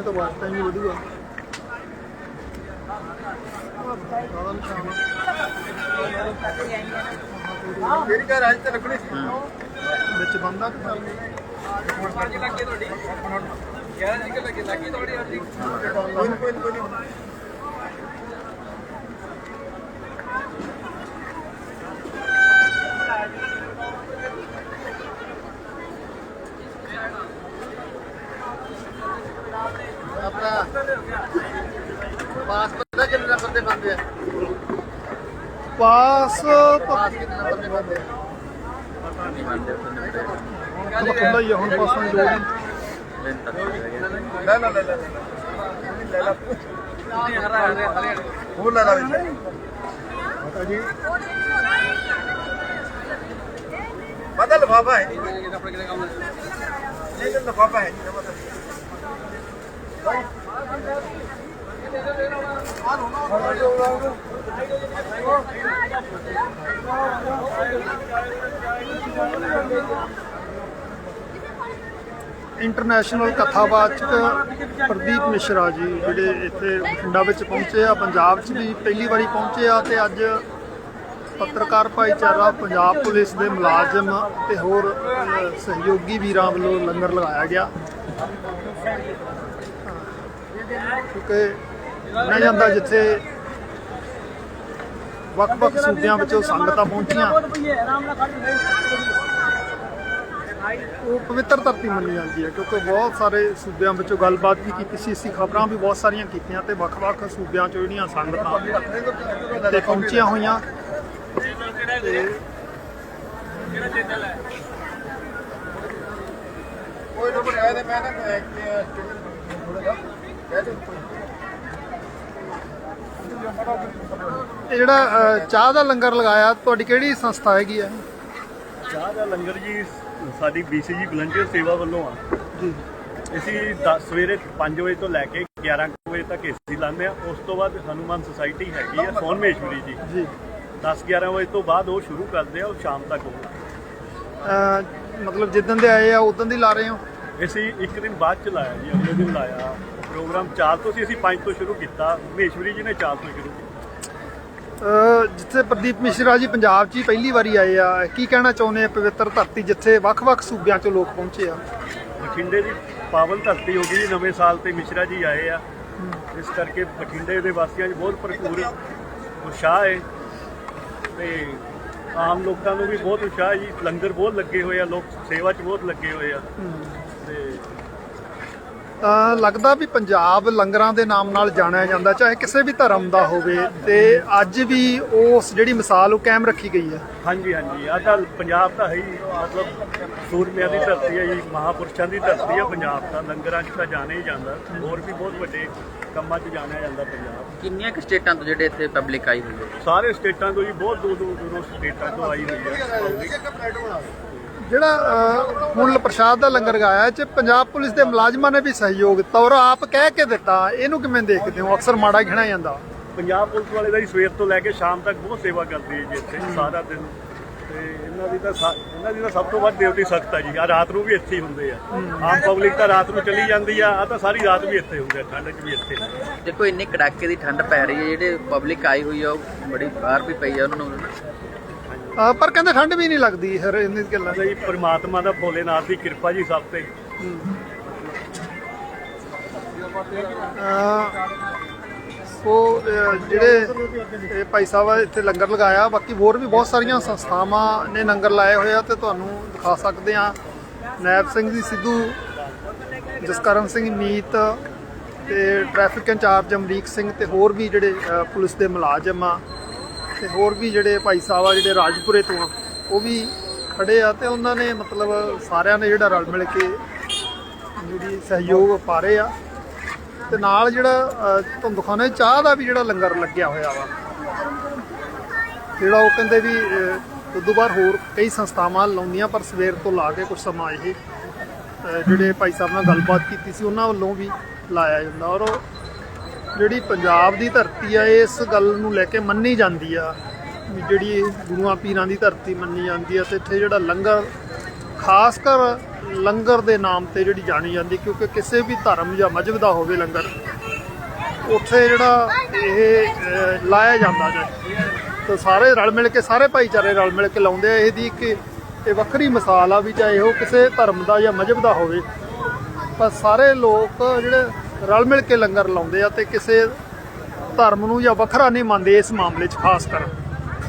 ਨਹੀਂ ਤਾਂ ਵਾਸਤਾ ਹੀ ਵਧੂਗਾ। ਕਿਹੜੀ ਘਰ ਅੱਜ ਤੇ ਲੱਗਣੀ ਸੀ। ਵਿੱਚ ਬੰਦਾ ਕਿ ਚੱਲ ਕੋਈ ਨੀ, ਕੋਈ ਨੀ, ਕੋਈ ਨੀ। ਆਪਣਾ ਪਤਾ ਕਿੰਨੇ ਨੰਬਰ ਦੇ ਬੰਦੇ ਆ? ਪਾਸ ਪਾਸ ਕਿੰਨੇ ਨੰਬਰ ਦੇ ਬੰਦੇ ਆ? ਤਾਂ ਖੁੱਲਾ ਹੀ ਆ ਹੁਣ ਪਾਸਾਂ ਦੀ ਲੋੜ ਨਹੀਂ। ਲੈ ਲੈ ਲੈ ਲੈ ਲੈ ਲੈ। ਹੋਰ ਲੈ ਲੈ ਵਿੱਚ ਪਤਾ ਜੀ ਪਤਾ ਲਫਾਫਾ ਹੈ। ਨਹੀਂ ਤਾਂ ਲਫਾਫਾ ਹੈ ਨਹੀਂ ਪਤਾ ਇੰਟਰਨੈਸ਼ਨਲ ਕਥਾਵਾਚਕ ਪ੍ਰਦੀਪ ਮਿਸ਼ਰਾ ਜੀ, ਜਿਹੜੇ ਇੱਥੇ ਬਠਿੰਡਾ ਵਿੱਚ ਪਹੁੰਚੇ ਆ, ਪੰਜਾਬ 'ਚ ਵੀ ਪਹਿਲੀ ਵਾਰੀ ਪਹੁੰਚੇ ਆ ਤੇ ਅੱਜ ਪੱਤਰਕਾਰ ਭਾਈਚਾਰਾ ਪੰਜਾਬ ਪੁਲਿਸ ਦੇ ਮੁਲਾਜ਼ਮ ਤੇ ਹੋਰ ਸਹਿਯੋਗੀ ਵੀਰਾਂ ਵੱਲੋਂ ਲੰਗਰ ਲਗਾਇਆ ਗਿਆ। ਕਿਉਂਕਿ ਮੰਨਿਆ ਜਾਂਦਾ ਜਿੱਥੇ ਵੱਖ-ਵੱਖ ਸੂਬਿਆਂ ਵਿੱਚੋਂ ਸੰਗਤਾਂ ਪਹੁੰਚੀਆਂ। ਉਹ ਪਵਿੱਤਰ ਧਰਤੀ ਮੰਨੀ ਜਾਂਦੀ ਹੈ, ਕਿਉਂਕਿ ਬਹੁਤ ਸਾਰੇ ਸੂਬਿਆਂ ਵਿੱਚੋਂ ਗੱਲਬਾਤ ਵੀ ਕੀਤੀ ਸੀ ਅਸੀਂ ਖਬਰਾਂ ਵੀ ਬਹੁਤ ਸਾਰੀਆਂ ਕੀਤੀਆਂ ਤੇ ਵੱਖ-ਵੱਖ ਸੂਬਿਆਂ ਚੋਂ ਜਿਹੜੀਆਂ ਸੰਗਤਾਂ ਤੇ ਪਹੁੰਚੀਆਂ ਹੋਈਆਂ। ਤੇ ਕੋਈ ਨਾ ਬਣਾਇਆ ਤੇ ਮੈਂ ਨਾ ਥੋੜਾ ਜਿਹਾ ਕਹਿ ਦੇ ਇਹ ਜਿਹੜਾ ਅ, ਚਾਹ ਦਾ ਲੰਗਰ ਲਗਾਇਆ ਤੁਹਾਡੀ ਕਿਹੜੀ ਸੰਸਥਾ ਹੈਗੀ ਹੈ? ਚਾਹ ਦਾ ਲੰਗਰ ਜੀ ਸਾਡੀ BCG ਵਲੰਟੀਅਰ ਸੇਵਾ ਵੱਲੋਂ ਆ। ਜੀ। ਅਸੀਂ 10 ਸਵੇਰੇ 5 ਵਜੇ ਤੋਂ ਲੈ ਕੇ 11 ਕੁ ਵਜੇ ਤੱਕ ਏਸੀ ਲਾਉਂਦੇ ਆ ਉਸ ਤੋਂ ਬਾਅਦ ਹਨੂਮਾਨ ਸੁਸਾਇਟੀ ਹੈਗੀ ਆ ਸੋਨਮੇਸ਼ਵਰੀ ਜੀ। ਜੀ। 10 11 ਵਜੇ ਤੋਂ ਬਾਅਦ ਉਹ ਸ਼ੁਰੂ ਕਰਦੇ ਆ ਉਹ ਸ਼ਾਮ ਤੱਕ ਅ, ਮਤਲਬ ਜਿੱਦਣ ਦੇ ਆਏ ਆ ਉਦੋਂ ਦੀ ਲਾ ਰਹੇ ਹੋ? ਅਸੀਂ ਇੱਕ ਦਿਨ ਬਾਅਦ ਚ ਲਾਇਆ ਜੀ ਅਗਲੇ ਦਿਨ ਲਾਇਆ। ਪ੍ਰੋਗਰਾਮ 4 ਤੋਂ ਸੀ ਅਸੀਂ 5 ਤੋਂ ਸ਼ੁਰੂ ਕੀਤਾ। ਮਹੇਸ਼ਵਰੀ ਜੀ ਨੇ 4 ਤੋਂ ਸ਼ੁਰੂ ਕੀਤਾ। ਜਿੱਥੇ ਪ੍ਰਦੀਪ ਮਿਸ਼ਰਾ ਜੀ ਪੰਜਾਬ 'ਚ ਪਹਿਲੀ ਵਾਰੀ ਆਏ ਆ ਕੀ ਕਹਿਣਾ ਚਾਹੁੰਦੇ ਆ ਪਵਿੱਤਰ ਧਰਤੀ ਜਿੱਥੇ ਵੱਖ-ਵੱਖ ਸੂਬਿਆਂ 'ਚੋਂ ਲੋਕ ਪਹੁੰਚੇ ਆ? ਬਠਿੰਡੇ ਦੀ ਪਾਵਨ ਧਰਤੀ ਹੋ ਗਈ ਨਵੇਂ ਸਾਲ ਤੇ ਮਿਸ਼ਰਾ ਜੀ ਆਏ ਆ। ਇਸ ਕਰਕੇ ਬਠਿੰਡੇ ਦੇ ਵਾਸੀਆਂ 'ਚ ਬਹੁਤ ਭਰਪੂਰ ਉਤਸ਼ਾਹ ਹੈ। ਤੇ ਆਮ ਲੋਕਾਂ ਨੂੰ ਵੀ ਬਹੁਤ ਉਤਸ਼ਾਹ ਜੀ। ਲੰਗਰ ਬਹੁਤ ਲੱਗੇ ਹੋਏ ਆ ਲੋਕ ਸੇਵਾ 'ਚ ਬਹੁਤ ਲੱਗੇ ਹੋਏ ਆ। ਲੱਗਦਾ ਵੀ ਪੰਜਾਬ ਲੰਗਰਾਂ ਦੇ ਨਾਮ ਨਾਲ ਜਾਣਿਆ ਜਾਂਦਾ ਚਾਹੇ ਕਿਸੇ ਵੀ ਧਰਮ ਦਾ ਹੋਵੇ ਤੇ ਅੱਜ ਵੀ ਉਸ ਜਿਹੜੀ ਮਿਸਾਲ ਉਹ ਕਾਇਮ ਰੱਖੀ ਗਈ ਹੈ? ਹਾਂਜੀ ਹਾਂਜੀ। ਆ ਤਾਂ ਪੰਜਾਬ ਤਾਂ ਹੈ ਹੀ ਮਤਲਬ ਸੂਰਮਿਆਂ ਦੀ ਧਰਤੀ ਹੈ ਜੀ ਮਹਾਪੁਰਸ਼ਾਂ ਦੀ ਧਰਤੀ ਹੈ ਪੰਜਾਬ ਤਾਂ ਲੰਗਰਾਂ 'ਚ ਤਾਂ ਜਾਣਿਆ ਹੀ ਜਾਂਦਾ। ਹੋਰ ਵੀ ਬਹੁਤ ਵੱਡੇ ਕੰਮਾਂ 'ਚ ਜਾਣਿਆ ਜਾਂਦਾ ਪੰਜਾਬ। ਕਿੰਨੀਆਂ ਕੁ ਸਟੇਟਾਂ ਤੋਂ ਜਿਹੜੇ ਇੱਥੇ ਪਬਲਿਕ ਆਈ ਹੋਈ ਹੈ? ਸਾਰੇ ਸਟੇਟਾਂ ਤੋਂ ਜੀ ਬਹੁਤ ਦੂਰ ਦੂਰ ਦੂਰੋਂ ਸਟੇਟਾਂ ਤੋਂ ਆਈ ਹੋਈ ਹੈ। ਜਿਹੜਾ ਹੁਣ ਪ੍ਰਸ਼ਾਦ ਦਾ ਲੰਗਰ ਗਾਇਆ ਇਹ ਚ ਪੰਜਾਬ ਪੁਲਿਸ ਦੇ ਮੁਲਾਜ਼ਮਾਂ ਨੇ ਵੀ ਸਹਿਯੋਗ ਦਿੱਤਾ ਔਰ ਆਪ ਕਹਿ ਕੇ ਦਿੱਤਾ ਇਹਨੂੰ ਕਿਵੇਂ ਦੇਖਦੇ ਹੋ? ਅਕਸਰ ਮਾੜਾ ਗਿਣਾ ਜਾਂਦਾ। ਪੰਜਾਬ ਪੁਲਿਸ ਵਾਲੇ ਦਾ ਜੀ ਸਵੇਰ ਤੋਂ ਲੈ ਕੇ ਸ਼ਾਮ ਤੱਕ ਬਹੁਤ ਸੇਵਾ ਕਰਦੀ ਹੈ ਜੀ ਇੱਥੇ ਸਾਰਾ ਦਿਨ। ਤੇ ਇਹਨਾਂ ਦੀ ਤਾਂ ਇਹਨਾਂ ਦੀ ਤਾਂ ਸਭ ਤੋਂ ਵੱਧ ਡਿਊਟੀ ਸਖਤ ਹੈ ਜੀ ਆ ਰਾਤ ਨੂੰ ਵੀ ਇੱਥੇ ਹੀ ਹੁੰਦੇ ਆ। ਆਮ ਪਬਲਿਕ ਤਾਂ ਰਾਤ ਨੂੰ ਚਲੀ ਜਾਂਦੀ ਆ ਆ ਤਾਂ ਸਾਰੀ ਰਾਤ ਵੀ ਇੱਥੇ ਹੁੰਦੇ ਆ ਠੰਡ 'ਚ ਵੀ ਇੱਥੇ। ਦੇਖੋ ਇੰਨੀ ਕੜਾਕੇ ਦੀ ਠੰਡ ਪੈ ਰਹੀ ਹੈ ਜਿਹੜੇ ਪਬਲਿਕ ਆਈ ਹੋਈ ਆ ਉਹ ਬੜੀ ਬਾਹਰ ਵੀ ਪਈ ਆ ਉਹਨਾਂ ਨੂੰ। ਪਰ ਕਹਿੰਦੇ ਠੰਡ ਵੀ ਨਹੀਂ ਲੱਗਦੀ ਹਰ ਇਹਨਾਂ ਦੀ ਗੱਲਾਂ। ਜੀ ਜੀ ਪ੍ਰਮਾਤਮਾ ਦਾ ਭੋਲੇਨਾਥ ਦੀ ਕਿਰਪਾ ਜੀ ਸਭ ਤੇ। ਅ, ਜਿਹੜੇ ਇਹ ਭਾਈ ਸਾਹਿਬ ਇੱਥੇ ਲੰਗਰ ਲਗਾਇਆ ਬਾਕੀ ਹੋਰ ਵੀ ਬਹੁਤ ਸਾਰੀਆਂ ਸੰਸਥਾਵਾਂ ਨੇ ਲੰਗਰ ਲਾਏ ਹੋਏ ਆ ਤੇ ਤੁਹਾਨੂੰ ਦਿਖਾ ਸਕਦੇ ਆ ਨੈਬ ਸਿੰਘ ਜੀ ਸਿੱਧੂ ਜਸਕਰਨ ਸਿੰਘ ਮੀਤ ਤੇ ਟ੍ਰੈਫਿਕ ਇੰਚਾਰਜ ਅਮਰੀਕ ਸਿੰਘ ਤੇ ਹੋਰ ਵੀ ਜਿਹੜੇ ਪੁਲਿਸ ਦੇ ਮੁਲਾਜ਼ਮ ਆ। ਤੇ ਹੋਰ ਵੀ ਜਿਹੜੇ ਭਾਈ ਸਾਹਿਬ ਆ ਜਿਹੜੇ ਰਾਜਪੁਰੇ ਤੋਂ ਆ ਉਹ ਵੀ ਖੜੇ ਆ ਤੇ ਉਹਨਾਂ ਨੇ ਮਤਲਬ ਸਾਰਿਆਂ ਨੇ ਜਿਹੜਾ ਰਲ ਮਿਲ ਕੇ ਜਿਹੜੀ ਸਹਿਯੋਗ ਪਾ ਰਹੇ ਆ। ਤੇ ਨਾਲ ਜਿਹੜਾ ਅ, ਤੁਹਾਨੂੰ ਦਿਖਾਉਣਾ ਚਾਹ ਦਾ ਵੀ ਜਿਹੜਾ ਲੰਗਰ ਲੱਗਿਆ ਹੋਇਆ ਵਾ। ਜਿਹੜਾ ਉਹ ਕਹਿੰਦੇ ਵੀ ਅ, ਉਦੋਂ ਬਾਅਦ ਹੋਰ ਕਈ ਸੰਸਥਾਵਾਂ ਲਾਉਂਦੀਆਂ ਪਰ ਸਵੇਰ ਤੋਂ ਲਾ ਕੇ ਕੁਝ ਸਮਾਂ ਇਹ ਜਿਹੜੇ ਭਾਈ ਸਾਹਿਬ ਨਾਲ ਗੱਲਬਾਤ ਕੀਤੀ ਸੀ ਉਹਨਾਂ ਵੱਲੋਂ ਵੀ ਲਾਇਆ ਜਾਂਦਾ। ਔਰ ਜਿਹੜੀ ਪੰਜਾਬ ਦੀ ਧਰਤੀ ਆ, ਇਸ ਗੱਲ ਨੂੰ ਲੈ ਕੇ ਮੰਨੀ ਜਾਂਦੀ ਆ ਵੀ ਜਿਹੜੀ ਗੁਰੂਆਂ ਪੀਰਾਂ ਦੀ ਧਰਤੀ ਮੰਨੀ ਜਾਂਦੀ ਆ ਤੇ ਇੱਥੇ ਜਿਹੜਾ ਲੰਗਰ, ਖਾਸ ਕਰ ਲੰਗਰ ਦੇ ਨਾਮ ਤੇ ਜਿਹੜੀ ਜਾਣੀ ਜਾਂਦੀ, ਕਿਉਂਕਿ ਕਿਸੇ ਵੀ ਧਰਮ ਜਾਂ ਮਜ਼ਹਬ ਦਾ ਹੋਵੇ ਲੰਗਰ, ਉੱਥੇ ਜਿਹੜਾ ਇਹ ਲਾਇਆ ਜਾਂਦਾ ਜੀ। ਤਾਂ ਸਾਰੇ ਰਲ ਮਿਲ ਕੇ, ਸਾਰੇ ਭਾਈਚਾਰੇ ਰਲ ਮਿਲ ਕੇ ਲਾਉਂਦੇ ਆ। ਇਹਦੀ ਇੱਕ ਇਹ ਵੱਖਰੀ ਮਿਸਾਲ ਆ ਵੀ ਚਾਹੇ ਉਹ ਕਿਸੇ ਧਰਮ ਦਾ ਜਾਂ ਮਜ਼ਹਬ ਦਾ ਹੋਵੇ, ਪਰ ਸਾਰੇ ਲੋਕ ਜਿਹੜੇ ਰਲ ਮਿਲ ਕੇ ਲੰਗਰ ਲਾਉਂਦੇ ਆ ਤੇ ਕਿਸੇ ਧਰਮ ਨੂੰ ਜਾਂ ਵੱਖਰਾ ਨਹੀਂ ਮੰਨਦੇ ਇਸ ਮਾਮਲੇ 'ਚ ਖਾਸ ਕਰ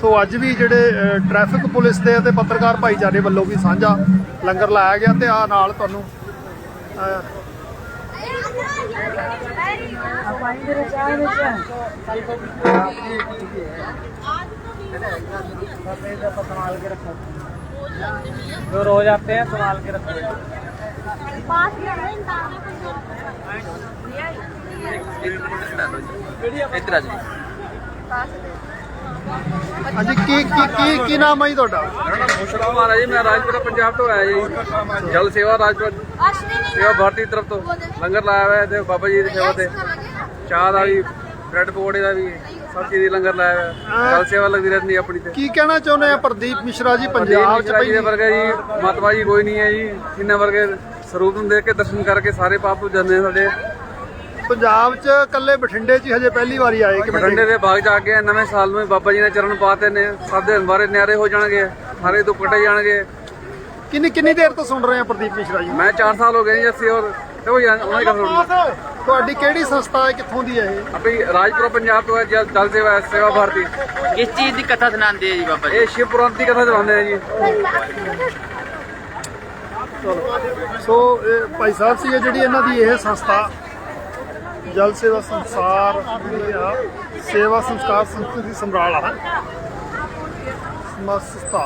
ਸੋ ਅੱਜ ਵੀ ਜਿਹੜੇ ਅਹ, ਟ੍ਰੈਫਿਕ ਪੁਲਿਸ ਦੇ ਅਤੇ ਪੱਤਰਕਾਰ ਭਾਈਚਾਰੇ ਵੱਲੋਂ ਵੀ ਸਾਂਝਾ ਲੰਗਰ ਲਾਇਆ ਗਿਆ ਤੇ ਆ ਨਾਲ ਤੁਹਾਨੂੰ ਅਹ, जो रोज आते हैं संभाल के रखो ਇੱਧਰ ਆ ਜੀ। ਹਾਂਜੀ ਕੀ ਕੀ ਕੀ ਕੀ ਨਾਮ ਹੈ ਜੀ ਤੁਹਾਡਾ? ਕੁਮਾਰ ਜੀ ਮੈਂ ਰਾਜਪੁਰਾ ਪੰਜਾਬ ਤੋਂ ਆਇਆ ਜੀ। ਜਲ ਸੇਵਾ ਰਾਜਪੁਰਾ ਸੇਵਾ ਭਾਰਤੀ ਤਰਫ ਤੋਂ। ਲੰਗਰ ਲਾਇਆ ਹੋਇਆ ਤੇ ਬਾਬਾ ਜੀ ਦੀ ਸੇਵਾ ਤੇ। ਚਾਹ ਦਾ ਵੀ ਬ੍ਰੈਡ ਪਕੌੜੇ ਦਾ ਵੀ ਸਭ ਚੀਜ਼ ਦੀ ਲੰਗਰ ਲਾਇਆ ਹੋਇਆ। ਜਲ ਸੇਵਾ ਲੱਗਦੀ ਰਹਿੰਦੀ ਹੈ ਆਪਣੀ ਤੇ। ਕੀ ਕਹਿਣਾ ਚਾਹੁੰਦੇ ਆ ਪ੍ਰਦੀਪ ਮਿਸ਼ਰਾ ਜੀ ਪੰਜਾਬ 'ਚ ਦੇ ਵਰਗਾ ਜੀ ਮਾਤਵਾ ਜੀ ਕੋਈ ਨਹੀਂ ਹੈ ਜੀ। ਇਹਨਾਂ ਵਰਗੇ ਸਰੂਪ ਨੂੰ ਦੇਖ ਕੇ ਦਰਸ਼ਨ ਕਰਕੇ ਸਾਰੇ ਪਾਪ ਭੁੱਲ ਜਾਂਦੇ ਸਾਡੇ। ਪੰਜਾਬ 'ਚ ਕੱਲੇ ਬਠਿੰਡੇ 'ਚ ਹੀ ਹਜੇ ਪਹਿਲੀ ਵਾਰੀ ਆਏ ਕਿ ਬਠਿੰਡੇ ਦੇ ਬਾਗ ਜਾ ਕੇ ਨਵੇਂ ਸਾਲ ਨੂੰ ਹੀ ਬਾਬਾ ਜੀ ਨੇ ਚਰਨ ਪਾਤੇ ਨੇ ਸਭ ਦੇ ਬਾਰੇ ਨਿਆਰੇ ਹੋ ਜਾਣਗੇ ਸਾਰੇ ਦੁੱਖ ਕੱਟੇ ਜਾਣਗੇ। ਕਿੰਨੀ ਕਿੰਨੀ ਦੇਰ ਤੋਂ ਸੁਣ ਰਹੇ ਆ ਪ੍ਰਦੀਪ ਮਿਸ਼ਰਾ ਜੀ ਮੈਂ 4 ਸਾਲ ਹੋ ਗਏ ਜੀ ਅਸੀਂ ਔਰ ਤੇ ਉਹ ਜਾਣ- ਉਹਨਾਂ ਦੀ ਗੱਲ ਤੁਹਾਡੀ ਕਿਹੜੀ ਸੰਸਥਾ ਹੈ ਕਿੱਥੋਂ ਦੀ ਹੈ ਇਹ? ਅਭੀ ਰਾਜਪੁਰਾ ਪੰਜਾਬ ਤੋਂ ਹੈ ਜਲ ਜਲ ਸੇਵਾ ਸੇਵਾ ਭਾਰਤੀ। ਕਿਸ ਚੀਜ਼ ਦੀ ਕਥਾ ਸੁਣਾਉਂਦੇ ਆ ਜੀ ਬਾਬਾ ਜੀ। ਇਹ ਸ਼ਿਵ ਪੁਰਾਣ ਦੀ ਕਥਾ ਨੇ ਜੀ। ਸੋ ਇਹ ਭਾਈ ਸਾਹਿਬ ਸੀ ਜਿਹੜੀ ਇਹਨਾਂ ਦੀ ਇਹ ਸੰਸਥਾ ਜਲ ਸੇਵਾ ਸੰਸਾਰ ਜਿਹੜੀ ਆ ਸੇਵਾ ਸੰਸਕਾਰ ਸੰਸਕ੍ਰਿਤੀ ਸੰਭਾਲ ਆ। ਸੰਸਥਾ।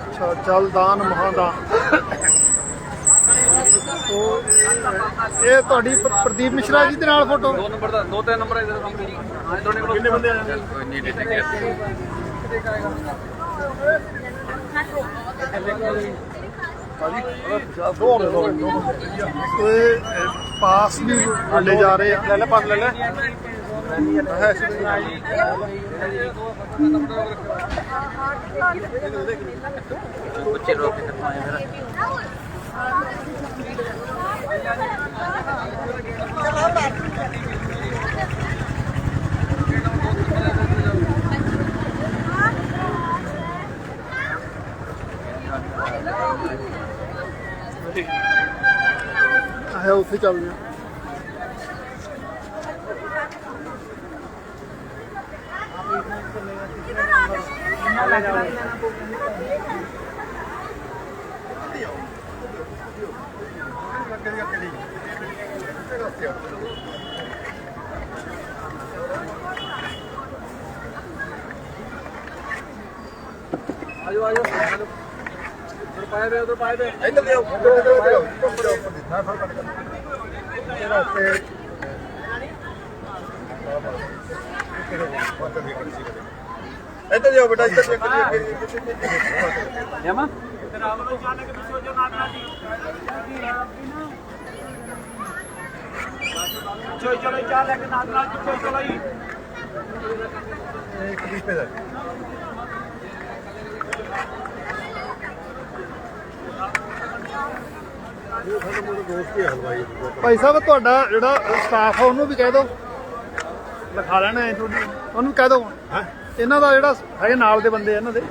ਅੱਛਾ ਜਲ ਦਾਨ ਮਹਾਦਾਨ। ਸੋ ਇਹ- ਤੁਹਾਡੀ ਪ੍ਰਦੀਪ ਮਿਸ਼ਰਾ ਜੀ ਦੇ ਨਾਲ ਫੋਟੋ। ਦੋ ਨੰਬਰ ਦਾ ਦੋ ਤਿੰਨ ਨੰਬਰ ਇਹਦੇ ਸਾਹਮਣੇ ਹਾਂ ਦੋਨੇ ਕੋਲ ਕਿੰਨੇ ਬੰਦੇ ਆ ਕੋਈ ਨਹੀਂ ਡਿਟੈਕਟ ਸੋ ਇਹ ਪਾਸ ਵੀ ਵੰਡੇ ਜਾ ਰਹੇ ਆ। ਲੈ ਲੈ ਪਾਸ ਲੈ ਲੈ। ਉੱਚੇ ਰੋਕ ਕੇ ਦਿਖਾਏ ਫਿਰ ਹੈ ਉੱਥੇ ਚੱਲਦੇ ਆ ਆਜੋ ਆਜੋ ਉਧਰ ਪਾਏ ਦੇ ਉਧਰ ਪਾਏ ਦੇ ਇੱਧਰ ਦਿਓ ਇੱਧਰ ਦਿਓ ਮੈਂ ਫੜ ਕੱਟ ਇੱਧਰ ਦਿਓ ਬੇਟਾ ਇੱਧਰ ਦਿਓ ਯਮਾ ਇੱਕ ਦੀਪੇ ਦਾ ਭਾਈ ਸਾਹਿਬ ਤੁਹਾਡਾ ਜਿਹੜਾ ਸਟਾਫ ਆ ਉਹਨੂੰ ਵੀ ਕਹਿ ਦਿਓ। ਲਿਖਾ ਲੈਣਾ ਹੈ ਤੁਹਾਡੀ। ਉਹਨੂੰ ਕਹਿ ਦਿਓ। ਇਹਨਾਂ ਦਾ ਜਿਹੜਾ ਹੈਗੇ ਨਾਲ ਦੇ ਬੰਦੇ ਆ ਇਹਨਾਂ ਦੇ।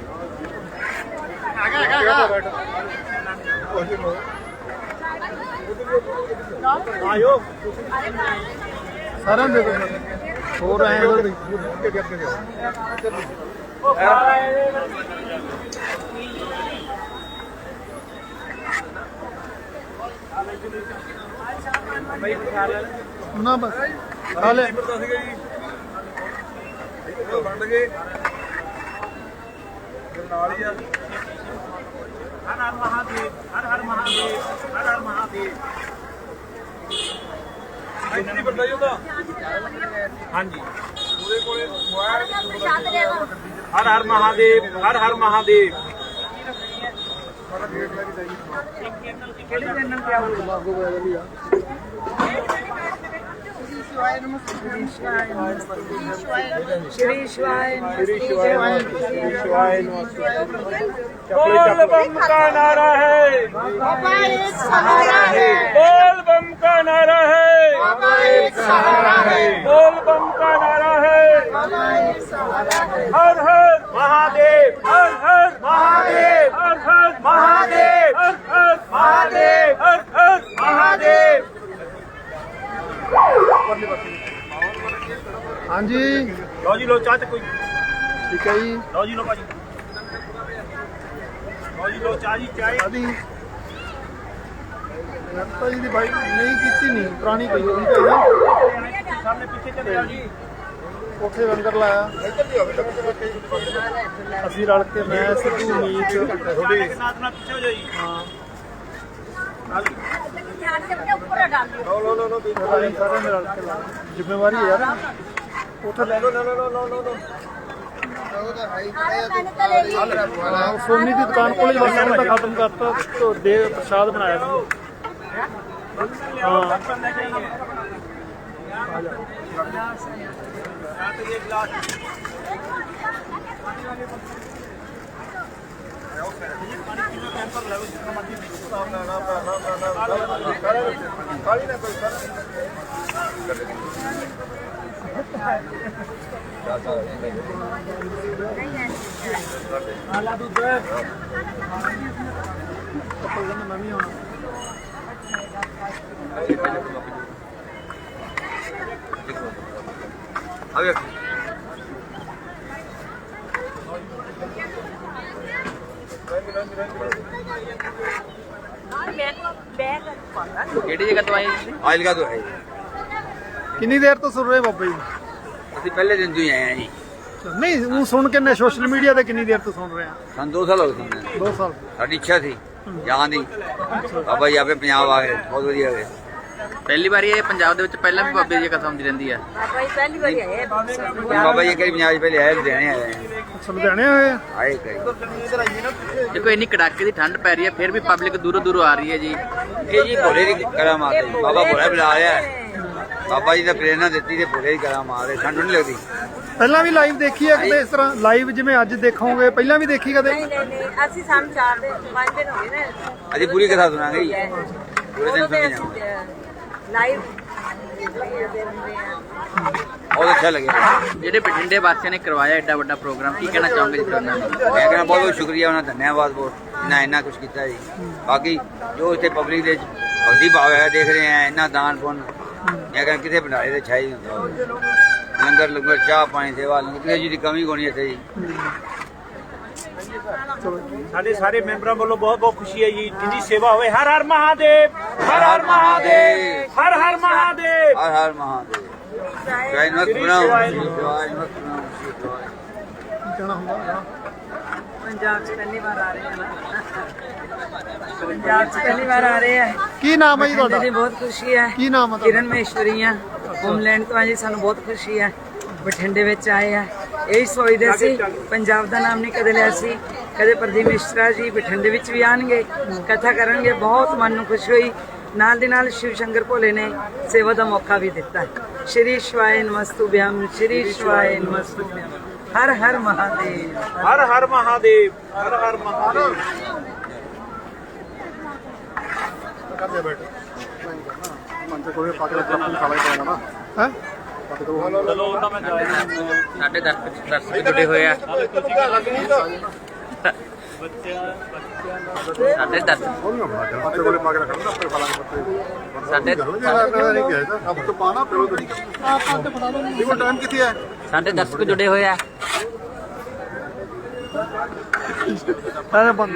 ਆਇਓ। ਸਾਰਿਆਂ ਨੂੰ ਦੇ ਦਿਓ ਹੋਰ ਐ ਅੱਗੇ ਅੱਗੇ ਅੱਗੇ। ਦਿਓ ਉਹਨਾਂ ਬਸ ਖਾ ਲੈ। ਪਤਾ ਸੀਗਾ ਜੀ ਇੱਧਰ ਵੰਡ ਗਏ ਨਾਲ ਹੀ ਆ ਹਰ ਹਰ ਮਹਾਦੇਵ ਹਰ ਹਰ ਮਹਾਦੇਵ ਹਰ ਹਰ ਮਹਾਦੇਵ ਹੀ ਉਹਦਾ ਹਾਂਜੀ ਉਹਦੇ ਕੋਲੇ ਮੋਬਾਈਲ ਹਰ ਹਰ ਮਹਾਦੇਵ ਹਰ ਹਰ ਮਹਾਦੇਵ। ਸਾਡਾ ਗੇਟ ਲੈ ਕੇ ਜਾਈਏ। ਕਿਹੜੀ ਚੈਨਲ शिवाय नमस्ते शिवाय नमस्ते श्री शिवाय श्री शिवाय श्री शिवाय बोल बम का नारा है बोल बम का नारा है बोल बम का नारा है हर हर महादेव हर हर महादेव हर हर महादेव ਹਾਂਜੀ। ਲਓ ਜੀ ਲਓ ਚਾਹ ਚ ਕੋਈ। ਠੀਕ ਹੈ ਜੀ। ਲਓ ਜੀ ਲਓ ਭਾਜੀ। ਲਓ ਜੀ ਲਓ ਚਾਹ ਜੀ ਚਾਹ। ਆਦੀ ਨਰਤਾ ਜੀ ਦੀ ਭਾਈ ਨਹੀਂ ਕੀਤੀ ਨਹੀਂ ਪੁਰਾਣੀ ਪਈ ਹੋਣੀ ਚਾਹੀਦੀ ਸਾਹਮਣੇ ਪਿੱਛੇ ਚਲੇ ਆਓ ਜੀ। ਕੋਠੇ ਲੰਗਰ ਲਾਇਆ। ਅਸੀਂ ਰਲ ਕੇ ਮੈਂ ਸਿੱਧੂ ਮੀਤ। ਥੋੜੀ ਨਾਦ ਨਾਲ ਪਿੱਛੇ ਹੋ ਜਾਈ ਹਾਂ। ਨਾਲ ਲੋ ਲੋ ਲੋ ਲੋ ਸਾਰੇ ਰਲ ਕੇ ਲਾ ਜ਼ਿੰਮੇਵਾਰੀ ਯਾਰ तो ले लो लो हाँ, सोनी की दुकान को खत्म करता तो, तो देव प्रसाद बनाया हाँ। ਹਾਂ ਕਾਲੀ ਨਾ ਕੋਈ ਸਰ ਮੈਂ ਵੀ ਆਉਣਾ ਕਿਹੜੀ ਜਗ੍ਹਾ ਤੋਂ ਆਏ ਜੀ ਤੁਸੀਂ? ਆਇਲ ਦਾ ਤਾਂ ਹੈ ਕਿੰਨੀ ਦੇਰ ਤੋਂ ਸੁਣ ਰਹੇ ਬਾਬਾ ਜੀ? ਅਸੀਂ ਪਹਿਲੇ ਦਿਨ ਤੋਂ ਹੀ ਆਏ ਆ ਜੀ। ਨਹੀਂ ਉਹ ਸੁਣ ਕੇ ਨੇ ਸੋਸ਼ਲ ਮੀਡੀਆ ਤੇ ਕਿੰਨੀ ਦੇਰ ਤੋਂ ਸੁਣ ਰਹੇ ਆ? ਸਾਨੂੰ 2 ਸਾਲ ਹੋ ਗਏ ਸੁਣਦੇ ਸਾਲ। ਸਾਡੀ ਇੱਛਾ ਸੀ ਜਾਣ ਦੀ। ਬਾਬਾ ਜੀ ਆਪੇ ਪੰਜਾਬ ਆ ਗਏ ਬਹੁਤ ਵਧੀਆ ਹੋਏ ਪਹਿਲੀ ਵਾਰੀ ਇਹ ਪੰਜਾਬ ਦੇ ਵਿੱਚ ਪਹਿਲਾਂ ਵੀ ਬਾਬੇ ਦੀ ਕਥਾ ਹੁੰਦੀ ਰਹਿੰਦੀ ਆ। ਬਾਬਾ ਜੀ ਪਹਿਲੀ ਵਾਰੀ ਆਏ ਬਾਬਾ ਜੀ ਕਈ ਪੰਜਾਬ 'ਚ ਆਏ ਆਏ ਕਈ ਦੇਖੋ ਇੰਨੀ ਕੜਾਕੇ ਦੀ ਠੰਡ ਪੈ ਰਹੀ ਹੈ ਫਿਰ ਵੀ ਪਬਲਿਕ ਦੂਰੋਂ ਦੂਰੋਂ ਆ ਰਹੀ ਹੈ ਜੀ। ਇਹ ਜੀ ਭੋਲੇ ਦੀ ਕਲਾ ਬਾਬਾ ਭੋਲਾ ਬੁਲਾ ਰਿਹਾ ਬਾਬਾ ਜੀ ਦਾ ਪ੍ਰੇਰਣਾ ਦਿੱਤੀ ਤੇ ਪੂਰੇ ਹੀ ਕਰਾਂ ਮਾਰੇ ਠੰਡ ਨਹੀਂ ਲੱਗਦੀ। ਪਹਿਲਾਂ ਵੀ ਲਾਈਵ ਦੇਖੀ ਹੈ ਕਿਤੇ ਇਸ ਤਰ੍ਹਾਂ? ਲਾਈਵ ਜਿਵੇਂ ਅੱਜ ਦੇਖੋਗੇ ਪਹਿਲਾਂ ਵੀ ਦੇਖੀ ਕਦੇ? ਨਹੀਂ ਨਹੀਂ ਨਹੀਂ ਅਸੀਂ ਸਾਨੂੰ ਚਾਰ ਦੇ ਪੰਜ ਦਿਨ ਹੋ ਗਏ ਨਾ ਅਜੇ ਪੂਰੀ ਕਥਾ ਸੁਣਾਂਗੇ ਜੀ। ਪੂਰੇ ਦਿਨ ਸੁਣਾਂਗੇ ਲਾਈਵ ਬਹੁਤ ਅੱਛਾ ਲੱਗਿਆ। ਜਿਹੜੇ ਬਠਿੰਡੇ ਵਾਸੀਆਂ ਨੇ ਕਰਵਾਇਆ ਐਡਾ ਵੱਡਾ ਪ੍ਰੋਗਰਾਮ ਕੀ ਕਹਿਣਾ ਚਾਹੋਗੇ ਜੀ ਤੁਹਾਨੂੰ ਮੈਂ ਕਹਿੰਦਾ ਬਹੁਤ ਬਹੁਤ ਸ਼ੁਕਰੀਆ ਉਹਨਾਂ ਦਾ ਧੰਨਵਾਦ ਬਹੁਤ ਇਹਨਾਂ ਇੰਨਾ ਕੁਝ ਕੀਤਾ ਜੀ। ਬਾਕੀ ਜੋ ਇੱਥੇ ਪਬਲਿਕ ਦੇ ਭਗਤੀ ਭਾਵ ਹੈ ਦੇਖ ਰਹੇ ਆ ਇੰਨਾ ਦਾਨ ਪੁੰਨ ਮੈਂ ਕਹਿੰਦਾ ਕਿਤੇ ਬਣਾਏ ਤੇ ਛਾਈ ਹੁੰਦਾ। ਲੰਗਰ ਲੰਗਰ ਚਾਹ ਪਾਣੀ ਸੇਵਾ ਲੰਗਰ ਚੀਜ਼ ਦੀ ਕਮੀ ਨਹੀਂ ਇੱਥੇ ਜੀ? ਸਾਡੇ ਸਾਰੇ ਮੈਂਬਰਾਂ ਵੱਲੋਂ ਬਹੁਤ ਬਹੁਤ ਖੁਸ਼ੀ ਹੈ ਜੀ ਜਿੰਨੀ ਸੇਵਾ ਹੋਵੇ। ਹਰ ਹਰ ਮਹਾਦੇਵ ਹਰ ਹਰ ਮਹਾਦੇਵ ਹਰ ਹਰ ਮਹਾਦੇਵ। ਹਰ ਹਰ ਮਹਾਦੇਵ। ਜੈ ਨਮਕ ਪ੍ਰਣਾਮ ਸ਼੍ਰੀ ਸ਼ਿਵਾਏ ਕੀ ਕਹਿਣਾ ਹੁੰਦਾ ਪੰਜਾਬ 'ਚ ਪਹਿਲੀ ਵਾਰ ਆ ਰਹੇ ਹਾਂ ਪੰਜਾਬ 'ਚ ਪਹਿਲੀ ਵਾਰ ਆ ਰਹੇ ਆ। ਕੀ ਨਾਮ ਹੈ ਜੀ ਤੁਹਾਡਾ? ਜੀ ਬਹੁਤ ਖੁਸ਼ੀ ਹੈ ਕੀ ਨਾਮ ਹੈ ਤੁਹਾਡਾ? ਕਿਰਨ ਮਹੇਸ਼ਵਰੀਆਂ ਹੋਮਲੈਂਡ ਤੋਂ ਆ ਜੀ ਸਾਨੂੰ ਬਹੁਤ ਖੁਸ਼ੀ ਹੈ ਬਠਿੰਡੇ ਵਿੱਚ ਆਏ ਆ। ਇਹੀ ਸੋਚਦੇ ਸੀ ਪੰਜਾਬ ਦਾ ਨਾਮ ਨਹੀਂ ਕਦੇ ਲਿਆ ਸੀ। ਕਦੇ ਪ੍ਰਦੀਪ ਮਿਸ਼ਰਾ ਜੀ ਬਠਿੰਡੇ ਵਿੱਚ ਵੀ ਆਣਗੇ ਕਥਾ ਕਰਨਗੇ ਬਹੁਤ ਮਨ ਨੂੰ ਖੁਸ਼ੀ ਹੋਈ। ਨਾਲ ਦੀ ਨਾਲ ਸ਼ਿਵ ਸ਼ੰਕਰ ਭੋਲੇ ਨੇ ਸੇਵਾ ਦਾ ਮੌਕਾ ਵੀ ਦਿੱਤਾ। ਸ਼੍ਰੀ ਸ਼ਿਵਾਏ ਨਮਸਤੁਭਿਆਮ ਸ਼੍ਰੀ ਸ਼ਿਵਾਏ ਨਮਸਤੁਭਿਆਮ ਹਰ ਹਰ ਮਹਾਦੇਵ। ਹਰ ਹਰ ਮਹਾਦੇਵ ਹਰ ਹਰ ਮਹਾਦੇਵ। ਕਰਦੇ ਬੈਠ। ਨਾ ਹੈ? ਚਲੋ ਮੈਂ ਸਾਡੇ ਦਰਸ਼ਕ ਦਰਸ਼ਕ ਜੁੜੇ ਹੋਏ ਆ ਸਾਡੇ ਦਰਸ਼ਕ ਪੰਜ ਕੋਲੇ ਪਾ ਕੇ ਰੱਖਣਾ ਆਪੇ ਖਾ ਲਾਂਗੇ ਸਾਡੇ ਨਹੀਂ ਕਿਹਾ ਅਬ ਤਾਂ ਪਾਣਾ ਪਿਓ ਤੁਸੀਂ ਆ ਪੰਜ ਫੜਾ ਲਓ ਦੇਖੋ ਟਾਈਮ ਕਿੱਥੇ ਹੈ ਸਾਡੇ ਦਰਸ਼ਕ ਜੁੜੇ ਹੋਏ ਆ। ਅਰੇ ਬੰਦ।